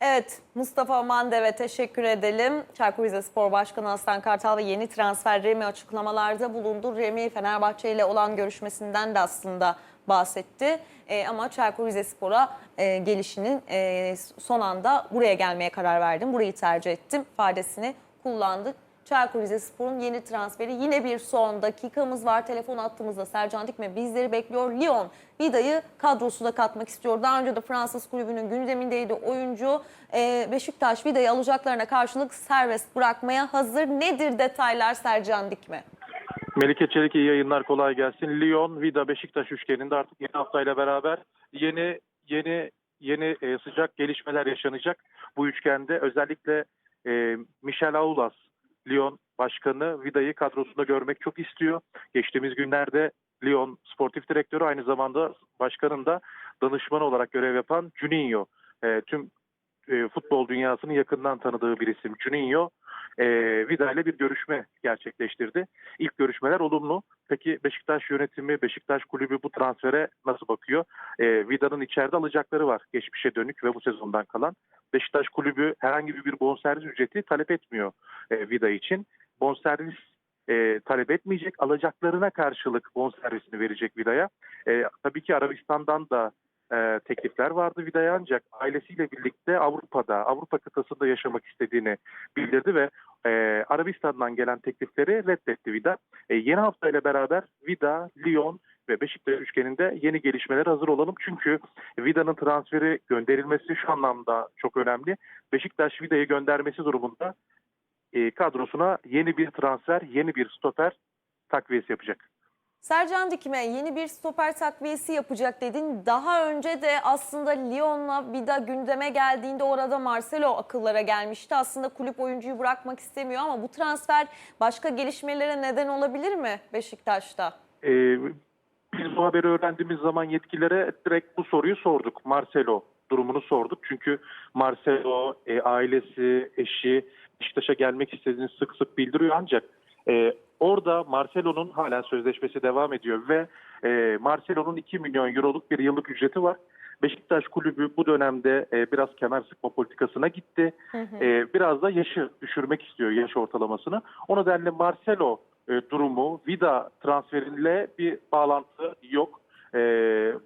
Evet Mustafa Mandev'e teşekkür edelim. Çaykur Rizespor Başkanı Aslan Kartal ve yeni transfer Remi açıklamalarda bulundu. Remi Fenerbahçe ile olan görüşmesinden de aslında bahsetti. Ee, ama Çaykur Rizespor'a e, gelişinin e, son anda buraya gelmeye karar verdim. Burayı tercih ettim ifadesini kullandı. Çaykur Rizespor'un yeni transferi yine bir son dakikamız var. Telefon attığımızda Sercan Dikme bizleri bekliyor. Lyon Vida'yı kadrosuna katmak istiyor. Daha önce de Fransız kulübünün gündemindeydi oyuncu. Ee, Beşiktaş Vida'yı alacaklarına karşılık serbest bırakmaya hazır. Nedir detaylar Sercan Dikme? Melike Çelik iyi yayınlar kolay gelsin. Lyon, Vida, Beşiktaş üçgeninde artık yeni haftayla beraber yeni yeni yeni e, sıcak gelişmeler yaşanacak. Bu üçgende özellikle e, Michel Aulas, Lyon başkanı Vida'yı kadrosunda görmek çok istiyor. Geçtiğimiz günlerde Lyon sportif direktörü aynı zamanda başkanın da danışman olarak görev yapan Juninho. E, tüm e, futbol dünyasının yakından tanıdığı bir isim Juninho. E, Vida ile bir görüşme gerçekleştirdi. İlk görüşmeler olumlu. Peki Beşiktaş yönetimi, Beşiktaş kulübü bu transfere nasıl bakıyor? E, Vida'nın içeride alacakları var geçmişe dönük ve bu sezondan kalan. Beşiktaş kulübü herhangi bir bonservis ücreti talep etmiyor e, Vida için. Bonservis e, talep etmeyecek, alacaklarına karşılık bonservisini verecek Vida'ya. E, tabii ki Arabistan'dan da e, teklifler vardı Vida'ya ancak ailesiyle birlikte Avrupa'da, Avrupa kıtasında yaşamak istediğini bildirdi ve e, Arabistan'dan gelen teklifleri reddetti Vida. E, yeni haftayla beraber Vida, Lyon ve Beşiktaş üçgeninde yeni gelişmelere hazır olalım. Çünkü Vida'nın transferi gönderilmesi şu anlamda çok önemli. Beşiktaş Vida'yı göndermesi durumunda e, kadrosuna yeni bir transfer, yeni bir stoper takviyesi yapacak. Sercan Dikme yeni bir stoper takviyesi yapacak dedin. Daha önce de aslında Lyon'la Vida gündeme geldiğinde orada Marcelo akıllara gelmişti. Aslında kulüp oyuncuyu bırakmak istemiyor ama bu transfer başka gelişmelere neden olabilir mi Beşiktaş'ta? Ee, biz bu haberi öğrendiğimiz zaman yetkililere direkt bu soruyu sorduk. Marcelo durumunu sorduk. Çünkü Marcelo, e, ailesi, eşi Beşiktaş'a gelmek istediğini sık sık bildiriyor ancak e, orada Marcelo'nun hala sözleşmesi devam ediyor ve e, Marcelo'nun 2 milyon euroluk bir yıllık ücreti var. Beşiktaş kulübü bu dönemde e, biraz kemer sıkma politikasına gitti. E, biraz da yaşı düşürmek istiyor yaş ortalamasını. O nedenle Marcelo e, durumu Vida transferiyle bir bağlantı yok. E,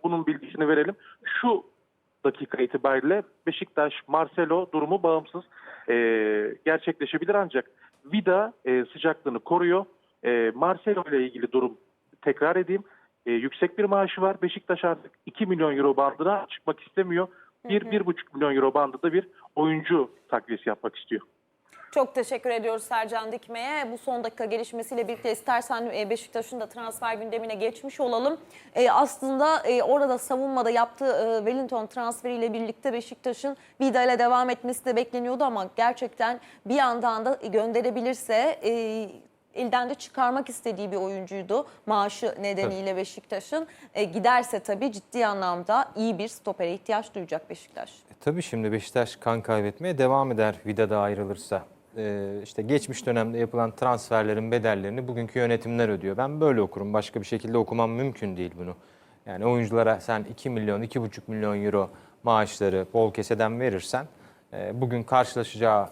bunun bilgisini verelim. Şu dakika itibariyle Beşiktaş Marcelo durumu bağımsız e, gerçekleşebilir ancak Vida e, sıcaklığını koruyor. E, Marcelo ile ilgili durum tekrar edeyim. E, yüksek bir maaşı var. Beşiktaş artık 2 milyon euro bandına çıkmak istemiyor. 1-1,5 milyon euro bandında bir oyuncu takviyesi yapmak istiyor. Çok teşekkür ediyoruz Sercan Dikme'ye. Bu son dakika gelişmesiyle birlikte istersen e, Beşiktaş'ın da transfer gündemine geçmiş olalım. E, aslında e, orada savunmada yaptığı e, Wellington transferiyle birlikte Beşiktaş'ın Vida ile devam etmesi de bekleniyordu ama gerçekten bir yandan da gönderebilirse e, elden de çıkarmak istediği bir oyuncuydu. Maaşı nedeniyle Beşiktaş'ın. E, giderse tabii ciddi anlamda iyi bir stopere ihtiyaç duyacak Beşiktaş. E, tabii şimdi Beşiktaş kan kaybetmeye devam eder Vida'da ayrılırsa. Ee, işte geçmiş dönemde yapılan transferlerin bedellerini bugünkü yönetimler ödüyor. Ben böyle okurum. Başka bir şekilde okumam mümkün değil bunu. Yani oyunculara sen 2 milyon, 2,5 milyon euro maaşları bol keseden verirsen e, bugün karşılaşacağı e,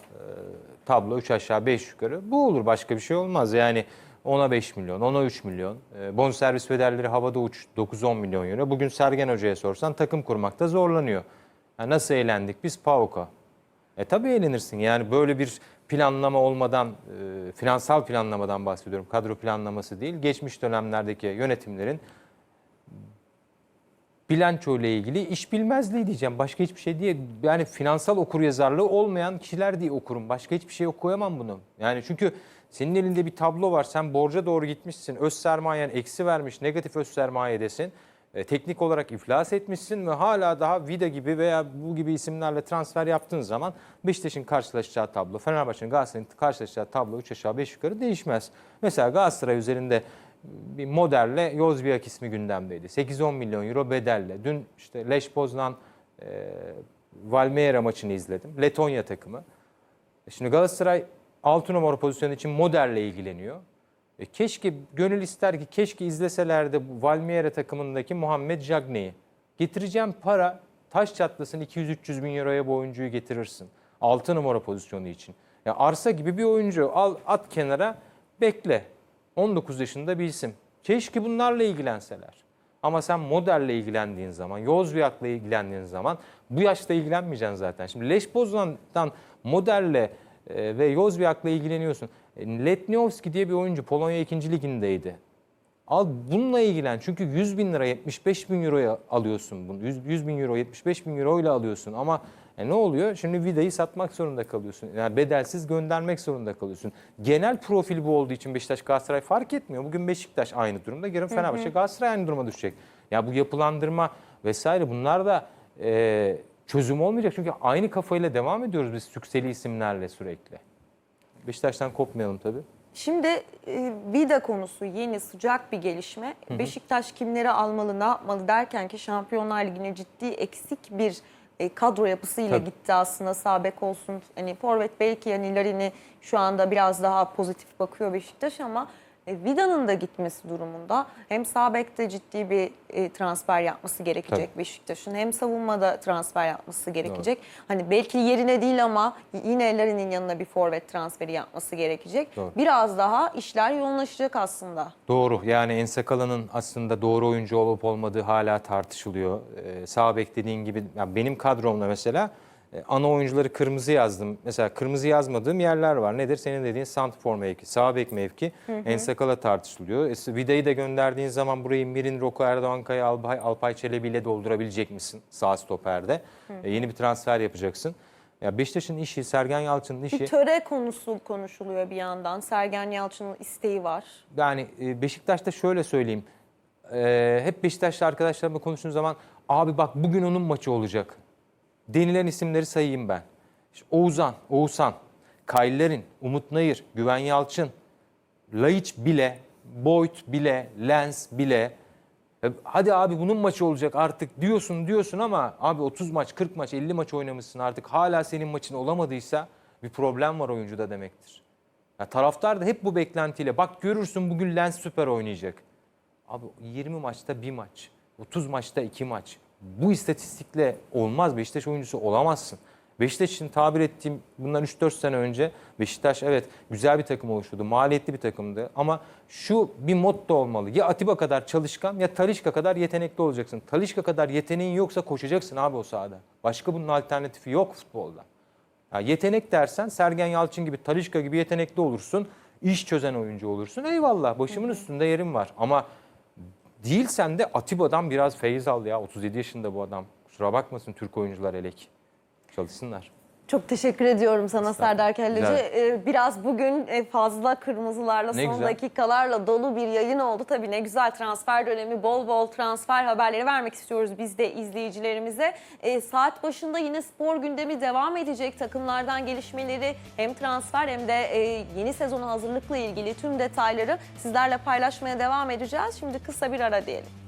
tablo 3 aşağı 5 yukarı bu olur. Başka bir şey olmaz. Yani ona 5 milyon, ona 3 milyon. E, bonservis bedelleri havada uç 9-10 milyon euro. Bugün Sergen Hoca'ya sorsan takım kurmakta zorlanıyor. Ya nasıl eğlendik biz PAOK'a? E tabii eğlenirsin. Yani böyle bir planlama olmadan, e, finansal planlamadan bahsediyorum. Kadro planlaması değil. Geçmiş dönemlerdeki yönetimlerin bilanço ile ilgili iş bilmezliği diyeceğim. Başka hiçbir şey değil. Yani finansal okuryazarlığı olmayan kişiler diye okurum. Başka hiçbir şey okuyamam bunu. Yani çünkü senin elinde bir tablo var. Sen borca doğru gitmişsin. Öz sermayen eksi vermiş. Negatif öz sermayedesin. E, teknik olarak iflas etmişsin ve hala daha Vida gibi veya bu gibi isimlerle transfer yaptığın zaman Beşiktaş'ın karşılaşacağı tablo, Fenerbahçe'nin Galatasaray'ın karşılaşacağı tablo 3 aşağı 5 yukarı değişmez. Mesela Galatasaray üzerinde bir modelle Yozbiak ismi gündemdeydi. 8-10 milyon euro bedelle. Dün işte Leş Poznan e, Valmiera maçını izledim. Letonya takımı. E Şimdi Galatasaray 6 numara pozisyonu için modelle ilgileniyor. E keşke gönül ister ki keşke izleselerdi bu Valmiera takımındaki Muhammed Jagne'yi. Getireceğim para Taş çatlasın 200-300 bin euroya bu oyuncuyu getirirsin. 6 numara pozisyonu için. Ya arsa gibi bir oyuncu al at kenara bekle. 19 yaşında bir isim. Keşke bunlarla ilgilenseler. Ama sen modelle ilgilendiğin zaman, Yozviak'la ilgilendiğin zaman bu yaşta ilgilenmeyeceksin zaten. Şimdi Leş Poznan'dan modelle e, ve Yozviak'la ilgileniyorsun. E, Letniowski diye bir oyuncu Polonya 2. ligindeydi. Al bununla ilgilen. Çünkü 100 bin lira 75 bin euroya alıyorsun bunu. 100, 100 bin euro 75 bin euro ile alıyorsun. Ama e, ne oluyor? Şimdi vidayı satmak zorunda kalıyorsun. Yani bedelsiz göndermek zorunda kalıyorsun. Genel profil bu olduğu için Beşiktaş Galatasaray fark etmiyor. Bugün Beşiktaş aynı durumda. Yarın Fenerbahçe Galatasaray aynı duruma düşecek. Ya bu yapılandırma vesaire bunlar da e, çözüm olmayacak. Çünkü aynı kafayla devam ediyoruz biz sükseli isimlerle sürekli. Beşiktaş'tan kopmayalım tabii. Şimdi e, Vida konusu yeni sıcak bir gelişme. Beşiktaş kimleri almalı, ne yapmalı derken ki Şampiyonlar Ligi'ne ciddi eksik bir e, kadro yapısıyla Tabii. gitti aslında. Sabek olsun, hani forvet belki yani Larin'i şu anda biraz daha pozitif bakıyor Beşiktaş ama e, Vida'nın da gitmesi durumunda hem sağ bekte ciddi bir e, transfer yapması gerekecek Tabii. Beşiktaş'ın hem savunmada transfer yapması gerekecek. Hani belki yerine değil ama yine Larin'in yanına bir forvet transferi yapması gerekecek. Doğru. Biraz daha işler yoğunlaşacak aslında. Doğru. Yani Ensakala'nın aslında doğru oyuncu olup olmadığı hala tartışılıyor. Ee, sağ bek dediğin gibi yani benim kadromda mesela ana oyuncuları kırmızı yazdım. Mesela kırmızı yazmadığım yerler var. Nedir? Senin dediğin santrfor mevki, sağ bek mevki. Ensakala tartışılıyor. E, Vida'yı da gönderdiğin zaman burayı Mirin, Roko Erdoğan Kaya, Alpay, Alpay Çelebi ile doldurabilecek misin sağ stoperde? E, yeni bir transfer yapacaksın. Ya Beşiktaş'ın işi, Sergen Yalçın'ın işi... Bir töre konusu konuşuluyor bir yandan. Sergen Yalçın'ın isteği var. Yani e, Beşiktaş'ta şöyle söyleyeyim. E, hep Beşiktaşlı arkadaşlarımla konuştuğum zaman abi bak bugün onun maçı olacak. Denilen isimleri sayayım ben. İşte Oğuzhan, Oğuzhan, Kaylerin, Umut Nayır, Güven Yalçın, Laiç bile, Boyd bile, Lens bile. E, Hadi abi bunun maçı olacak artık diyorsun diyorsun ama abi 30 maç, 40 maç, 50 maç oynamışsın artık hala senin maçın olamadıysa bir problem var oyuncuda demektir. Ya taraftar da hep bu beklentiyle bak görürsün bugün Lens süper oynayacak. Abi 20 maçta bir maç, 30 maçta iki maç. Bu istatistikle olmaz. Beşiktaş oyuncusu olamazsın. Beşiktaş için tabir ettiğim bundan 3-4 sene önce Beşiktaş evet güzel bir takım oluşturdu. Maliyetli bir takımdı ama şu bir motto olmalı. Ya Atiba kadar çalışkan ya Talişka kadar yetenekli olacaksın. Talişka kadar yeteneğin yoksa koşacaksın abi o sahada. Başka bunun alternatifi yok futbolda. Ya yetenek dersen Sergen Yalçın gibi, Talişka gibi yetenekli olursun. iş çözen oyuncu olursun. Eyvallah başımın üstünde yerim var. Ama değilsen de Atiba'dan biraz feyiz al ya. 37 yaşında bu adam. Kusura bakmasın Türk oyuncular elek. Çalışsınlar. Çok teşekkür ediyorum sana. Serdar Kelleci. Ee, Biraz bugün e, fazla kırmızılarla, Ne son güzel. dakikalarla dolu bir yayın oldu. Tabii ne güzel transfer dönemi, bol bol transfer haberleri vermek istiyoruz biz de izleyicilerimize. Ee, Saat başında yine spor gündemi devam edecek. Takımlardan gelişmeleri hem transfer hem de e, yeni sezona hazırlıkla ilgili tüm detayları sizlerle paylaşmaya devam edeceğiz. Şimdi kısa bir ara diyelim.